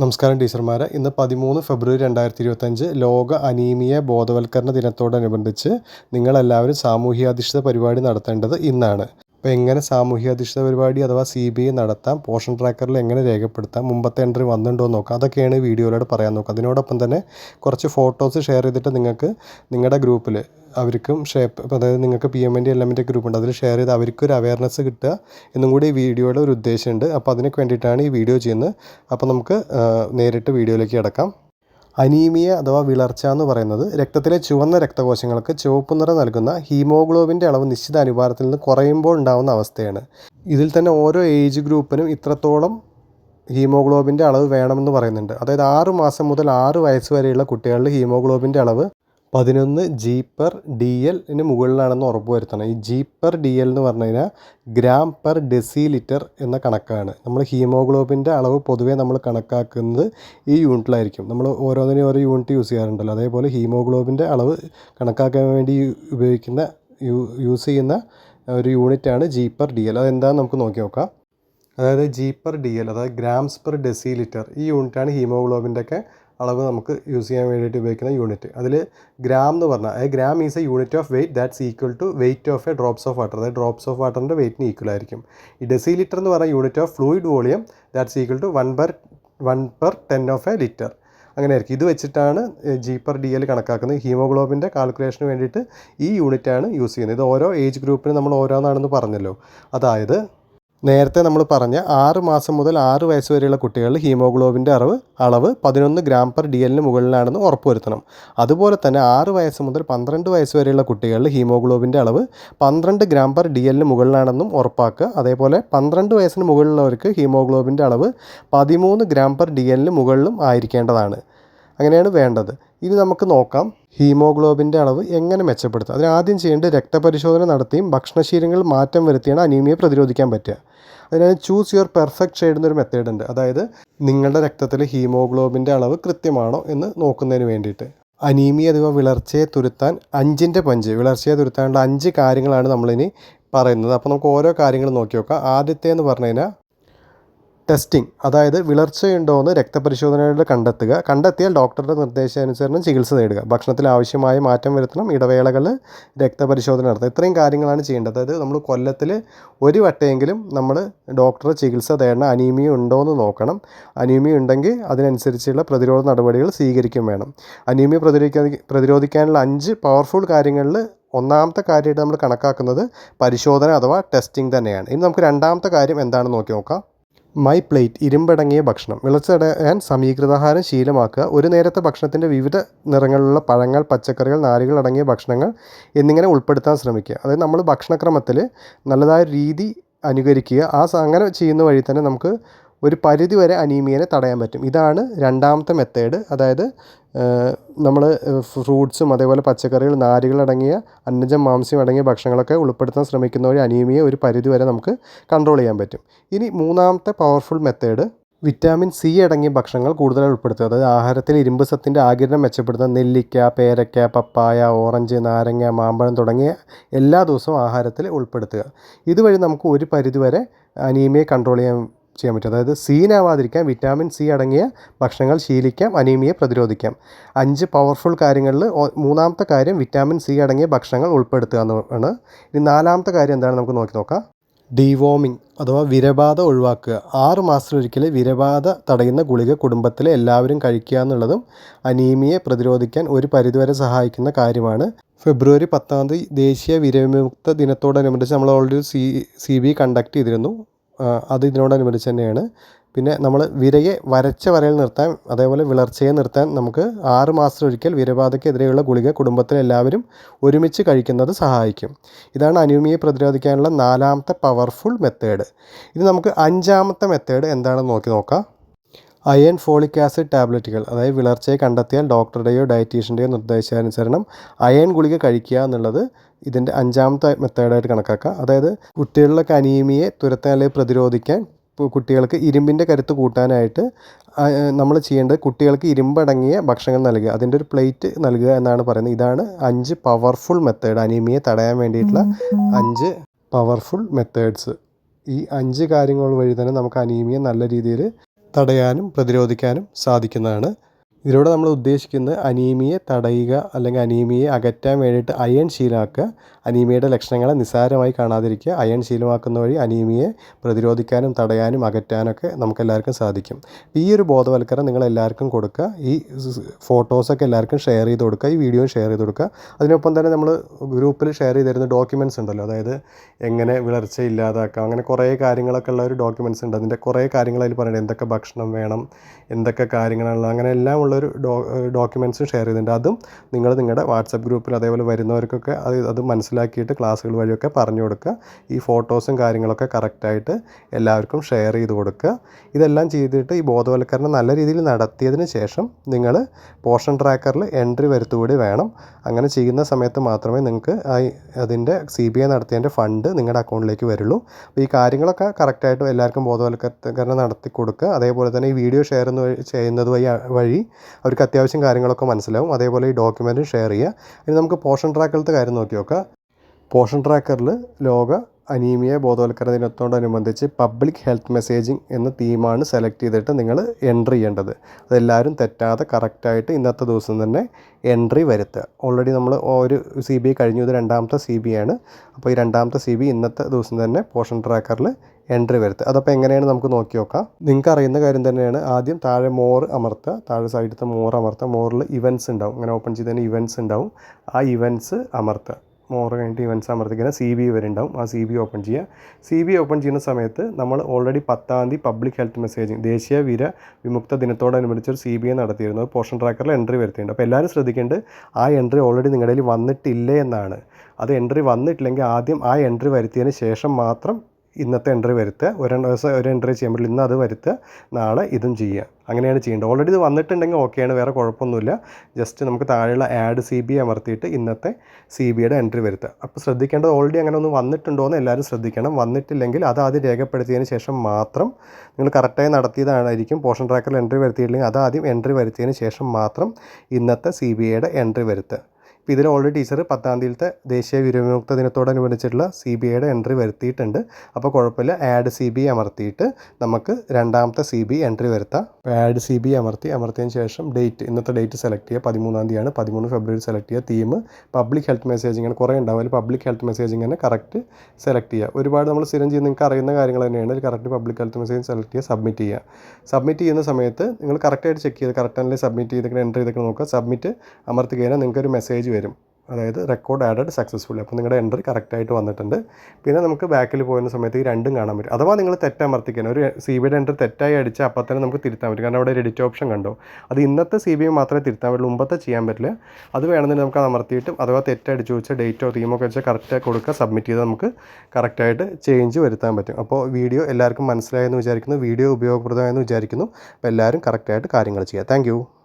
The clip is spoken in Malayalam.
നമസ്കാരം ടീച്ചർമാരെ. ഇന്ന് പതിമൂന്ന് ഫെബ്രുവരി രണ്ടായിരത്തി ഇരുപത്തഞ്ച് ലോക അനീമിയ ബോധവൽക്കരണ ദിനത്തോടനുബന്ധിച്ച് നിങ്ങളെല്ലാവരും സാമൂഹ്യാധിഷ്ഠിത പരിപാടി നടത്തേണ്ടത് ഇന്നാണ്. അപ്പോൾ എങ്ങനെ സാമൂഹ്യാധിഷ്ഠിത പരിപാടി അഥവാ സി ബി ഐ നടത്താം പോഷൻ ട്രാക്കറിൽ എങ്ങനെ രേഖപ്പെടുത്താം മുമ്പത്തെ എൻട്രി വന്നിട്ടുണ്ടോ എന്ന് നോക്കാം. അതൊക്കെയാണ് വീഡിയോയിലൂടെ പറയാൻ നോക്കുക. അതിനോടൊപ്പം തന്നെ കുറച്ച് ഫോട്ടോസ് ഷെയർ ചെയ്തിട്ട് നിങ്ങൾക്ക് നിങ്ങളുടെ ഗ്രൂപ്പിൽ അവർക്കും ഷേപ്പ് അതായത് നിങ്ങൾക്ക് P M N D L എമ്മിന്റെ ഗ്രൂപ്പ് ഉണ്ട്. അതിൽ ഷെയർ ചെയ്ത് അവർക്ക് ഒരു അവയർനെസ് കിട്ടുക എന്നും കൂടി ഈ വീഡിയോയുടെ ഒരു ഉദ്ദേശമുണ്ട്. അപ്പോൾ അതിനൊക്കെ വേണ്ടിയിട്ടാണ് ഈ വീഡിയോ ചെയ്യുന്നത്. അപ്പോൾ നമുക്ക് നേരിട്ട് വീഡിയോയിലേക്ക് കിടക്കാം. അനീമിയ അഥവാ വിളർച്ച എന്ന് പറയുന്നത് രക്തത്തിലെ ചുവന്ന രക്തകോശങ്ങൾക്ക് ചുവപ്പ് നിറം നൽകുന്ന ഹീമോഗ്ലോബിന്റെ അളവ് നിശ്ചിത അനുപാതത്തിൽ നിന്ന് കുറയുമ്പോൾ ഉണ്ടാകുന്ന അവസ്ഥയാണ്. ഇതിൽ തന്നെ ഓരോ ഏജ് ഗ്രൂപ്പിനും ഇത്രത്തോളം ഹീമോഗ്ലോബിന്റെ അളവ് വേണമെന്ന് പറയുന്നുണ്ട്. അതായത് ആറ് മാസം മുതൽ ആറ് വയസ്സ് വരെയുള്ള കുട്ടികളിൽ ഹീമോഗ്ലോബിന്റെ അളവ് പതിനൊന്ന് ജി പെർ ഡി എല്ലിന് മുകളിലാണെന്ന് ഉറപ്പ് വരുത്തണം. ഈ ജി പെർ ഡി എൽ എന്ന് പറഞ്ഞു കഴിഞ്ഞാൽ ഗ്രാം പെർ ഡെസി ലിറ്റർ എന്ന കണക്കാണ്. നമ്മൾ ഹീമോഗ്ലോബിന്റെ അളവ് പൊതുവേ നമ്മൾ കണക്കാക്കുന്നത് ഈ യൂണിറ്റിലായിരിക്കും. നമ്മൾ ഓരോന്നിനും ഓരോ യൂണിറ്റ് യൂസ് ചെയ്യാറുണ്ടല്ലോ. അതേപോലെ ഹീമോഗ്ലോബിന്റെ അളവ് കണക്കാക്കാൻ വേണ്ടി ഉപയോഗിക്കുന്ന യൂസ് ചെയ്യുന്ന ഒരു യൂണിറ്റാണ് ജി പെർ ഡി എൽ അതെന്താണെന്ന് നമുക്ക് നോക്കി നോക്കാം. അതായത് ജി പെർ ഡി എൽ അതായത് ഗ്രാംസ് പെർ ഡെസി ലിറ്റർ ഈ യൂണിറ്റാണ് ഹീമോഗ്ലോബിന്റെ ഒക്കെ അളവ് നമുക്ക് യൂസ് ചെയ്യാൻ വേണ്ടിയിട്ട് ഉപയോഗിക്കുന്ന യൂണിറ്റ് അതിൽ ഗ്രാം എന്ന് പറഞ്ഞാൽ അതായത് gram is a unit of weight that's equal to weight of a drops of water അതായത് ഡ്രോപ്സ് ഓഫ് വാട്ടറിന്റെ വെയിറ്റിന് ഈക്വൽ ആയിരിക്കും. ഈ ഡെസി ലിറ്റർ എന്ന് പറഞ്ഞാൽ unit of fluid volume that's equal to one per one per ten of a litre അങ്ങനെ ആയിരിക്കും. ഇത് വെച്ചിട്ടാണ് ജി പെർ ഡി എൽ കണക്കാക്കുന്നത്. ഹീമോഗ്ലോബിന്റെ കാൽക്കുലേഷന് വേണ്ടിയിട്ട് ഈ യൂണിറ്റാണ് യൂസ് ചെയ്യുന്നത്. ഇത് ഓരോ ഏജ് ഗ്രൂപ്പിന് നമ്മൾ ഓരോന്നാണെന്ന് പറഞ്ഞല്ലോ. അതായത് നേരത്തെ നമ്മൾ പറഞ്ഞ ആറ് മാസം മുതൽ ആറ് വയസ്സ് വരെയുള്ള കുട്ടികളിൽ ഹീമോഗ്ലോബിന്റെ അളവ് അളവ് പതിനൊന്ന് ഗ്രാം പെർ ഡി എല്ലിന് മുകളിലാണെന്ന് ഉറപ്പുവരുത്തണം. അതുപോലെ തന്നെ ആറ് വയസ്സ് മുതൽ പന്ത്രണ്ട് വയസ്സ് വരെയുള്ള കുട്ടികളിൽ ഹീമോഗ്ലോബിന്റെ അളവ് പന്ത്രണ്ട് ഗ്രാം പെർ ഡി എല്ലിന് മുകളിലാണെന്നും ഉറപ്പാക്കുക. അതേപോലെ പന്ത്രണ്ട് വയസ്സിന് മുകളിലുള്ളവർക്ക് ഹീമോഗ്ലോബിന്റെ അളവ് പതിമൂന്ന് ഗ്രാം പെർ ഡി എല്ലിന് മുകളിലും ആയിരിക്കേണ്ടതാണ്. അങ്ങനെയാണ് വേണ്ടത്. ഇനി നമുക്ക് നോക്കാം. ഹീമോഗ്ലോബിന്റെ അളവ് എങ്ങനെ മെച്ചപ്പെടുത്താം? അതിന് ആദ്യം ചെയ്യേണ്ടത് രക്തപരിശോധന നടത്തിയും ഭക്ഷണശീലങ്ങളിൽ മാറ്റം വരുത്തിയാണ് അനീമിയെ പ്രതിരോധിക്കാൻ പറ്റുക. അതിനായി ചൂസ് യുവർ പെർഫെക്റ്റ് ഷെയ്ഡ് എന്നൊരു മെത്തേഡ് ഉണ്ട്. അതായത് നിങ്ങളുടെ രക്തത്തിൽ ഹീമോഗ്ലോബിന്റെ അളവ് കൃത്യമാണോ എന്ന് നോക്കുന്നതിന് വേണ്ടിയിട്ട്. അനീമിയ അഥവാ വിളർച്ചയെ തുരുത്താൻ അഞ്ചിന്റെ പഞ്ച്. വിളർച്ചയെ തുരുത്താനുള്ള അഞ്ച് കാര്യങ്ങളാണ് നമ്മളിനി പറയുന്നത്. അപ്പോൾ നമുക്ക് ഓരോ കാര്യങ്ങളും നോക്കി നോക്കാം. ആദ്യത്തെ എന്ന് പറഞ്ഞു കഴിഞ്ഞാൽ ടെസ്റ്റിംഗ് അതായത് വിളർച്ചയുണ്ടോ എന്ന് രക്തപരിശോധനയിലൂടെ കണ്ടെത്തുക. കണ്ടെത്തിയാൽ ഡോക്ടറുടെ നിർദ്ദേശാനുസരണം ചികിത്സ നേടുക. ഭക്ഷണത്തിൽ ആവശ്യമായ മാറ്റം വരുത്തണം. ഇടവേളകൾ രക്തപരിശോധന നടത്തുക. ഇത്രയും കാര്യങ്ങളാണ് ചെയ്യേണ്ടത്. അതായത് നമ്മൾ കൊല്ലത്തിൽ ഒരു വട്ടയെങ്കിലും നമ്മൾ ഡോക്ടറെ ചികിത്സ തേടണം. അനീമിയ ഉണ്ടോ എന്ന് നോക്കണം. അനീമിയ ഉണ്ടെങ്കിൽ അതിനനുസരിച്ചുള്ള പ്രതിരോധ നടപടികൾ സ്വീകരിക്കും വേണം. അനീമിയ പ്രതിരോധിക്കാൻ പ്രതിരോധിക്കാനുള്ള അഞ്ച് പവർഫുൾ കാര്യങ്ങളിൽ ഒന്നാമത്തെ കാര്യമായിട്ട് നമ്മൾ കണക്കാക്കുന്നത് പരിശോധന അഥവാ ടെസ്റ്റിംഗ് തന്നെയാണ്. ഇനി നമുക്ക് രണ്ടാമത്തെ കാര്യം എന്താണെന്ന് നോക്കി നോക്കാം. മൈ പ്ലേറ്റ് ഇരുമ്പടങ്ങിയ ഭക്ഷണം. വിളച്ചടയാൻ സമീകൃതാഹാരം ശീലമാക്കുക. ഒരു നേരത്തെ ഭക്ഷണത്തിന്റെ വിവിധ നിറങ്ങളിലുള്ള പഴങ്ങൾ പച്ചക്കറികൾ നാരുകൾ അടങ്ങിയ ഭക്ഷണങ്ങൾ എന്നിങ്ങനെ ഉൾപ്പെടുത്താൻ ശ്രമിക്കുക. അതായത് നമ്മൾ ഭക്ഷണക്രമത്തിൽ നല്ലതായ രീതി അനുകരിക്കുക. ആ അങ്ങനെ ചെയ്യുന്ന വഴി തന്നെ നമുക്ക് ഒരു പരിധി വരെ അനീമിയനെ തടയാൻ പറ്റും. ഇതാണ് രണ്ടാമത്തെ മെത്തേഡ് അതായത് നമ്മൾ ഫ്രൂട്ട്സും അതേപോലെ പച്ചക്കറികൾ നാരുകൾ അടങ്ങിയ അന്നജം മാംസ്യം അടങ്ങിയ ഭക്ഷണങ്ങളൊക്കെ ഉൾപ്പെടുത്താൻ ശ്രമിക്കുന്ന ഒരു അനീമിയെ ഒരു പരിധി വരെ നമുക്ക് കൺട്രോൾ ചെയ്യാൻ പറ്റും. ഇനി മൂന്നാമത്തെ പവർഫുൾ മെത്തേഡ് വിറ്റാമിൻ സി അടങ്ങിയ ഭക്ഷണങ്ങൾ കൂടുതലായി ഉൾപ്പെടുത്തുക. അതായത് ആഹാരത്തിൽ ഇരുമ്പ് സത്തിന്റെ ആകിരണം മെച്ചപ്പെടുത്തുന്ന നെല്ലിക്ക പേരക്ക പപ്പായ ഓറഞ്ച് നാരങ്ങ മാമ്പഴം തുടങ്ങിയ എല്ലാ ദിവസവും ആഹാരത്തിൽ ഉൾപ്പെടുത്തുക. ഇതുവഴി നമുക്ക് ഒരു പരിധിവരെ അനീമിയെ കൺട്രോൾ ചെയ്യാൻ ചെയ്യാൻ പറ്റും. അതായത് സീനാവാതിരിക്കാൻ വിറ്റാമിൻ സി അടങ്ങിയ ഭക്ഷണങ്ങൾ ശീലിക്കാം അനീമിയെ പ്രതിരോധിക്കാം. അഞ്ച് പവർഫുൾ കാര്യങ്ങളിൽ മൂന്നാമത്തെ കാര്യം വിറ്റാമിൻ സി അടങ്ങിയ ഭക്ഷണങ്ങൾ ഉൾപ്പെടുത്തുക എന്നാണ് ഇനി നാലാമത്തെ കാര്യം എന്താണ് നമുക്ക് നോക്കി നോക്കാം. ഡീവോമിങ് അഥവാ വിരബാധ ഒഴിവാക്കുക. ആറ് മാസത്തിലൊരിക്കൽ വിരബാധ തടയുന്ന ഗുളിക കുടുംബത്തിലെ എല്ലാവരും കഴിക്കുക എന്നുള്ളതും അനീമിയെ പ്രതിരോധിക്കാൻ ഒരു പരിധിവരെ സഹായിക്കുന്ന കാര്യമാണ്. ഫെബ്രുവരി പത്താം തീയതി ദേശീയ വിരവിമുക്ത ദിനത്തോടനുബന്ധിച്ച് നമ്മൾ already C C B conduct ചെയ്തിരുന്നു. അത് ഇതിനോടനുബന്ധിച്ച് തന്നെയാണ്. പിന്നെ നമ്മൾ വിരയെ വരച്ച വരയിൽ നിർത്താൻ അതേപോലെ വിളർച്ചയെ നിർത്താൻ നമുക്ക് ആറ് മാസത്തിലൊരിക്കൽ വിരബാധയ്ക്കെതിരെയുള്ള ഗുളിക കുടുംബത്തിലെ എല്ലാവരും ഒരുമിച്ച് കഴിക്കുന്നത് സഹായിക്കും. ഇതാണ് അനീമിയെ പ്രതിരോധിക്കാനുള്ള നാലാമത്തെ പവർഫുൾ മെത്തേഡ് ഇനി നമുക്ക് അഞ്ചാമത്തെ മെത്തേഡ് എന്താണെന്ന് നോക്കി നോക്കാം. അയൺ ഫോളിക് ആസിഡ് ടാബ്ലറ്റുകൾ അതായത് വിളർച്ചയെ കണ്ടെത്തിയാൽ ഡോക്ടറുടെയോ ഡയറ്റീഷ്യന്റെയോ നിർദ്ദേശാനുസരണം അയൺ ഗുളിക കഴിക്കുക എന്നുള്ളത് ഇതിന്റെ അഞ്ചാമത്തെ മെത്തേഡായിട്ട് കണക്കാക്കുക അതായത് കുട്ടികളിലൊക്കെ അനീമിയെ തുരത്താൻ അല്ലെങ്കിൽ പ്രതിരോധിക്കാൻ കുട്ടികൾക്ക് ഇരുമ്പിന്റെ കരുത്ത് കൂട്ടാനായിട്ട് നമ്മൾ ചെയ്യേണ്ടത് കുട്ടികൾക്ക് ഇരുമ്പടങ്ങിയ ഭക്ഷണങ്ങൾ നൽകുക. അതിന്റെ ഒരു പ്ലേറ്റ് നൽകുക എന്നാണ് പറയുന്നത്. ഇതാണ് അഞ്ച് പവർഫുൾ മെത്തേഡ് അനീമിയെ തടയാൻ വേണ്ടിയിട്ടുള്ള അഞ്ച് പവർഫുൾ മെത്തേഡ്സ് ഈ അഞ്ച് കാര്യങ്ങൾ വഴി തന്നെ നമുക്ക് അനീമിയ നല്ല രീതിയിൽ തടയാനും പ്രതിരോധിക്കാനും സാധിക്കുന്നതാണ്. ഇതിലൂടെ നമ്മൾ ഉദ്ദേശിക്കുന്നത് അനീമിയെ തടയുക അല്ലെങ്കിൽ അനീമിയെ അകറ്റാൻ വേണ്ടിയിട്ട് അയൺ ശീലമാക്കുക അനീമിയയുടെ ലക്ഷണങ്ങളെ നിസ്സാരമായി കാണാതിരിക്കുക അയൺ ശീലമാക്കുന്ന വഴി അനീമിയെ പ്രതിരോധിക്കാനും തടയാനും അകറ്റാനൊക്കെ നമുക്കെല്ലാവർക്കും സാധിക്കും. ഈ ഒരു ബോധവൽക്കരണം നിങ്ങൾ എല്ലാവർക്കും കൊടുക്കുക. ഈ ഫോട്ടോസൊക്കെ എല്ലാവർക്കും ഷെയർ ചെയ്ത് കൊടുക്കുക. ഈ വീഡിയോ ഷെയർ ചെയ്ത് കൊടുക്കുക. അതിനൊപ്പം തന്നെ നമ്മൾ ഗ്രൂപ്പിൽ ഷെയർ ചെയ്ത് തരുന്ന ഡോക്യുമെന്റ്സ് ഉണ്ടല്ലോ. അതായത് എങ്ങനെ വിളർച്ച ഇല്ലാതാക്കാം അങ്ങനെ കുറേ കാര്യങ്ങളൊക്കെ ഉള്ള ഒരു ഡോക്യുമെന്റ്സ് ഉണ്ട്. അതിന്റെ കുറേ കാര്യങ്ങൾ അതിൽ പറയുന്നത് എന്തൊക്കെ ഭക്ഷണം വേണം എന്തൊക്കെ കാര്യങ്ങളുള്ള അങ്ങനെ എല്ലാം ഉള്ളൊരു ഡോ ഡോക്യുമെന്റ്സും ഷെയർ ചെയ്തിട്ടുണ്ട്. അതും നിങ്ങൾ നിങ്ങളുടെ വാട്സപ്പ് ഗ്രൂപ്പിൽ അതേപോലെ വരുന്നവർക്കൊക്കെ അത് അത് മനസ്സിലാക്കിയിട്ട് ക്ലാസ്സുകൾ വഴിയൊക്കെ പറഞ്ഞു കൊടുക്കുക. ഈ ഫോട്ടോസും കാര്യങ്ങളൊക്കെ കറക്റ്റായിട്ട് എല്ലാവർക്കും ഷെയർ ചെയ്ത് കൊടുക്കുക. ഇതെല്ലാം ചെയ്തിട്ട് ഈ ബോധവൽക്കരണം നല്ല രീതിയിൽ നടത്തിയതിന് ശേഷം നിങ്ങൾ പോഷൻ ട്രാക്കറിൽ എൻട്രി വരുത്തുകൂടി വേണം. അങ്ങനെ ചെയ്യുന്ന സമയത്ത് മാത്രമേ നിങ്ങൾക്ക് അതിന്റെ സി ബി ഐ നടത്തിയതിന്റെ ഫണ്ട് നിങ്ങളുടെ അക്കൗണ്ടിലേക്ക് വരുള്ളൂ. അപ്പോൾ ഈ കാര്യങ്ങളൊക്കെ കറക്റ്റായിട്ട് എല്ലാവർക്കും ബോധവൽക്കരണം നടത്തി കൊടുക്കുക. അതേപോലെ തന്നെ ഈ വീഡിയോ ഷെയർ ചെയ്യുന്നത് വഴി വഴി അവർക്ക് അത്യാവശ്യം കാര്യങ്ങളൊക്കെ മനസ്സിലാവും. അതേപോലെ ഈ ഡോക്യുമെന്റും ഷെയർ ചെയ്യുക. ഇനി നമുക്ക് പോഷൻ ട്രാക്കിലത്തെ കാര്യം നോക്കി നോക്കാം. പോഷൻ ട്രാക്കറിൽ ലോക അനീമിയ ബോധവൽക്കരണ ദിനത്തോടനുബന്ധിച്ച് പബ്ലിക് ഹെൽത്ത് മെസ്സേജിങ് എന്ന തീമാണ് സെലക്ട് ചെയ്തിട്ട് നിങ്ങൾ എൻട്രി ചെയ്യേണ്ടത്. അതെല്ലാവരും തെറ്റാതെ കറക്റ്റായിട്ട് ഇന്നത്തെ ദിവസം തന്നെ എൻട്രി വരുത്തുക. ഓൾറെഡി നമ്മൾ ഒരു സി ബി കഴിഞ്ഞു. ഇത് രണ്ടാമത്തെ സി ബി ആണ്. അപ്പോൾ ഈ രണ്ടാമത്തെ സി ബി ഇന്നത്തെ ദിവസം തന്നെ പോഷൻ ട്രാക്കറിൽ എൻട്രി വരുത്തുക. അതപ്പോൾ എങ്ങനെയാണ് നമുക്ക് നോക്കി നോക്കാം. നിങ്ങൾക്ക് അറിയുന്ന കാര്യം തന്നെയാണ്. ആദ്യം താഴെ മോർ അമർത്തുക. താഴെ സൈഡത്തെ മോർ അമർത്തുക. മോറിൽ ഇവന്റ്സ് ഉണ്ടാവും. അങ്ങനെ ഓപ്പൺ ചെയ്തതിന് ഇവന്റ്സ് ഉണ്ടാവും. ആ ഇവന്റ്സ് അമർത്തുക. മോർ കഴിഞ്ഞിട്ട് ഇവൻസ് അമർത്തിക്കുന്ന സി ബി വരെ ഉണ്ടാവും ആ സി ബി ഓപ്പൺ ചെയ്യുക. സി ബി ഓപ്പൺ ചെയ്യുന്ന സമയത്ത് നമ്മൾ ഓൾറെഡി പത്താം തീയതി പബ്ലിക് ഹെൽത്ത് മെസ്സേജിങ് ദേശീയ വീര വിമുക്ത ദിനത്തോടനുബന്ധിച്ച് ഒരു സി ബി ഐ നടത്തിയിരുന്നു. പോർഷൻ ട്രാക്കറിൽ എൻട്രി വരുത്തിയിട്ടുണ്ട്. അപ്പോൾ എല്ലാവരും ശ്രദ്ധിക്കേണ്ടത് ആ എൻട്രി ഓൾറെഡി നിങ്ങളുടെ കയ്യിൽ വന്നിട്ടില്ലേ എന്നാണ്. അത് എൻട്രി വന്നിട്ടില്ലെങ്കിൽ ആദ്യം ആ എൻട്രി വരുത്തിയതിന് ശേഷം മാത്രം ഇന്നത്തെ എൻട്രി വരുത്തുക ഒരു ദിവസം ഒരു എൻട്രി ചെയ്യാൻ പറ്റില്ല ഇന്ന് അത് വരുത്തുക നാളെ ഇതും ചെയ്യുക അങ്ങനെയാണ് ചെയ്യേണ്ടത്. ഓൾറെഡി ഇത് വന്നിട്ടുണ്ടെങ്കിൽ ഓക്കെയാണ് വേറെ കുഴപ്പമൊന്നുമില്ല. ജസ്റ്റ് നമുക്ക് താഴെയുള്ള ആഡ് സി ബി അമർത്തിയിട്ട് ഇന്നത്തെ സി ബിയുടെ എൻട്രി വരുത്തുക. അപ്പോൾ ശ്രദ്ധിക്കേണ്ടത് ഓൾറെഡി അങ്ങനെ ഒന്ന് വന്നിട്ടുണ്ടോ എന്ന് എല്ലാവരും ശ്രദ്ധിക്കണം. വന്നിട്ടില്ലെങ്കിൽ അത് ആദ്യം രേഖപ്പെടുത്തിയതിന് ശേഷം മാത്രം നിങ്ങൾ കറക്റ്റായി നടത്തിയതായിരിക്കും. പോഷൻ ട്രാക്കറിൽ എൻട്രി വരുത്തിയില്ലെങ്കിൽ അത് ആദ്യം എൻട്രി വരുത്തിയതിന് ശേഷം മാത്രം ഇന്നത്തെ സി ബി ഐയുടെ എൻട്രി വരുത്തുക. ഇപ്പോൾ ഇതിൽ ഓൾറെഡി ടീച്ചർ പത്താം തീയതിയിലത്തെ ദേശീയ വിരവിമുക്ത ദിനത്തോടനുബന്ധിച്ചിട്ടുള്ള സി ബി ഐയുടെ എൻട്രി വരുത്തിയിട്ടുണ്ട്. അപ്പോൾ കുഴപ്പമില്ല. ആഡ് സി ബി അമർത്തിയിട്ട് നമുക്ക് രണ്ടാമത്തെ സി ബി എൻട്രി വരുത്താം. ആഡ് സി ബി അമർത്തി അമർത്തിയതിന് ശേഷം ഡേറ്റ് ഇന്നത്തെ ഡേറ്റ് സെലക്ട് ചെയ്യുക. പതിമൂന്നാം തീയതിയാണ്. പതിമൂന്ന് ഫെബ്രുവരി സെലക്ട് ചെയ്യുക. തീം പബ്ലിക് ഹെൽത്ത് മെസ്സേജിങ് ആണ് കുറേ ഉണ്ടാവും. അതിൽ പബ്ലിക് ഹെൽത്ത് മെസ്സേജിങ് തന്നെ കറക്റ്റ് സെലക്ട് ചെയ്യുക. ഒരുപാട് നമ്മൾ സ്ഥിരം ചെയ്യുന്ന നിങ്ങൾക്ക് അറിയുന്ന കാര്യങ്ങൾ തന്നെയാണ്. അതിൽ correct public health message select ചെയ്യുക സബ്മിറ്റ് ചെയ്യുക. സബ്മിറ്റ് ചെയ്യുന്ന സമയത്ത് നിങ്ങൾ കറക്റ്റായിട്ട് ചെക്ക് ചെയ്ത് കറക്റ്റ് ആണെങ്കിൽ സബ്മിറ്റ് ചെയ്തിട്ട് എൻട്രി ചെയ്തൊക്കെ നോക്കുക. സബ്മിറ്റ് അമർത്തി കഴിഞ്ഞാൽ നിങ്ങൾക്ക് ഒരു മെസ്സേജ് വരും. അതായത് റെക്കോർഡ് ആഡഡ് സക്സസ്ഫുള്ളി അപ്പോൾ നിങ്ങളുടെ എൻട്രി കറക്റ്റായിട്ട് വന്നിട്ടുണ്ട്. പിന്നെ നമുക്ക് ബാക്കിൽ പോകുന്ന സമയത്ത് ഈ രണ്ടും കാണാൻ പറ്റും. അഥവാ നിങ്ങൾ തെറ്റമർത്തിക്കാൻ ഒരു സി ബിയുടെ എൻട്രി തെറ്റായി അടിച്ചാൽ അപ്പോൾ തന്നെ നമുക്ക് തിരുത്താൻ പറ്റും. കാരണം അവിടെ ഒരു എഡിറ്റ് ഓപ്ഷൻ കണ്ടോ? അത് ഇന്നത്തെ സി ബി മാത്രമേ തിരുത്താൻ പറ്റുള്ളൂ. മുമ്പത്തെ ചെയ്യാൻ പറ്റില്ല. അത് വേണമെന്നുണ്ടെങ്കിൽ നമുക്ക് അമർത്തിയിട്ട് അഥവാ തെറ്റടിച്ച് വെച്ചാൽ ഡേറ്റോ തീമോ വെച്ചാൽ കറക്റ്റായി കൊടുക്കുക സബ്മിറ്റ് ചെയ്താൽ നമുക്ക് കറക്റ്റായിട്ട് ചേഞ്ച് വരുത്താൻ പറ്റും. അപ്പോൾ വീഡിയോ എല്ലാവർക്കും മനസ്സിലായെന്ന് വിചാരിക്കുന്നു. വീഡിയോ ഉപയോഗപ്രദമായെന്ന് വിചാരിക്കുന്നു. അപ്പോൾ എല്ലാവരും കറക്റ്റായിട്ട് കാര്യങ്ങൾ ചെയ്യുക താങ്ക്